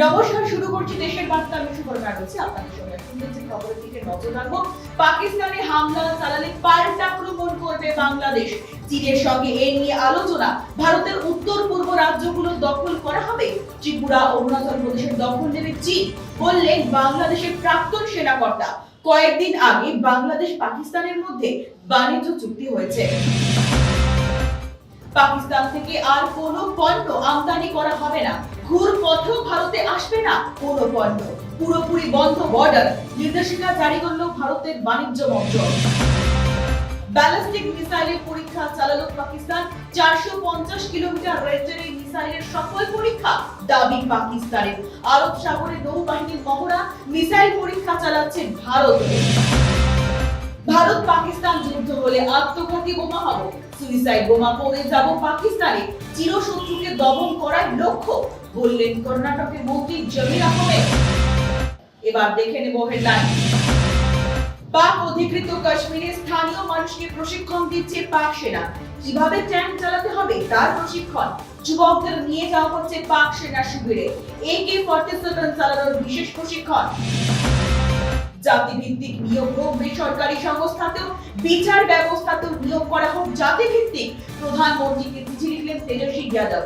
নমস্কার, শুরু করছি দেশের বার্তা। আমি সুবর্ণা রয়েছে আপনাদের সঙ্গে শুনতে যে খবরের দিকে নজর রাখব। পাকিস্তানে হামলা চালালে পাল্টা আক্রমণ করবে বাংলাদেশ। চীনের সঙ্গে এ নিয়ে আলোচনা। ভারতের উত্তর পূর্ব রাজ্যগুলো দখল করা হবে। ত্রিপুরা, অরুণাচল প্রদেশের দখল নেবে চীন, বললেন বাংলাদেশের প্রাক্তন সেনাকর্তা। কয়েকদিন আগে বাংলাদেশ পাকিস্তানের মধ্যে বাণিজ্য চুক্তি হয়েছে। পাকিস্তান থেকে আর কোনো পণ্য আমদানি করা হবে না। ঘুরপথেও ভারতে আসবে না কোনো পণ্য। পুরোপুরি বন্ধ বর্ডার, নির্দেশিকা জারি করল ভারতের বাণিজ্য মন্ত্রক। ব্যালিস্টিক মিসাইলের পরীক্ষা চালালো পাকিস্তান। চারশো পঞ্চাশ কিলোমিটার রেঞ্জের এই মিসাইলের সফল পরীক্ষা দাবি পাকিস্তানের। আরব সাগরে নৌবাহিনীর মহড়া, মিসাইল পরীক্ষা চালাচ্ছে ভারত। হলে আত্মঘাতী বোমা হব। সুইসাইড বোমা পড়ে যাব পাকিস্তানে। চিরশত্রুকে দমন করার লক্ষ্য, বললেন কর্ণাটকের মন্ত্রী জমির আহমেদ। এবার দেখে নেব হেডলাইন পাক অধিকৃত কাশ্মীরে স্থানীয় মানুষকে প্রশিক্ষণ দিচ্ছে পাক সেনা। কীভাবে ট্যাঙ্ক চালাতে হবে তার প্রশিক্ষণ? যুবকদের নিয়ে যাওয়া হচ্ছে পাক সেনা শিবিরে। একে ফর্টি সেভেন চালানোর বিশেষ প্রশিক্ষণ। জাতিভিত্তিক নিয়োগ হোক বেসরকারি সংস্থাতেও বিচার ব্যবস্থা তো নিয়োগ করা হোক জাতি ভিত্তিক প্রধানমন্ত্রীকে চিঠি লিখলেন তেজস্বী যাদব।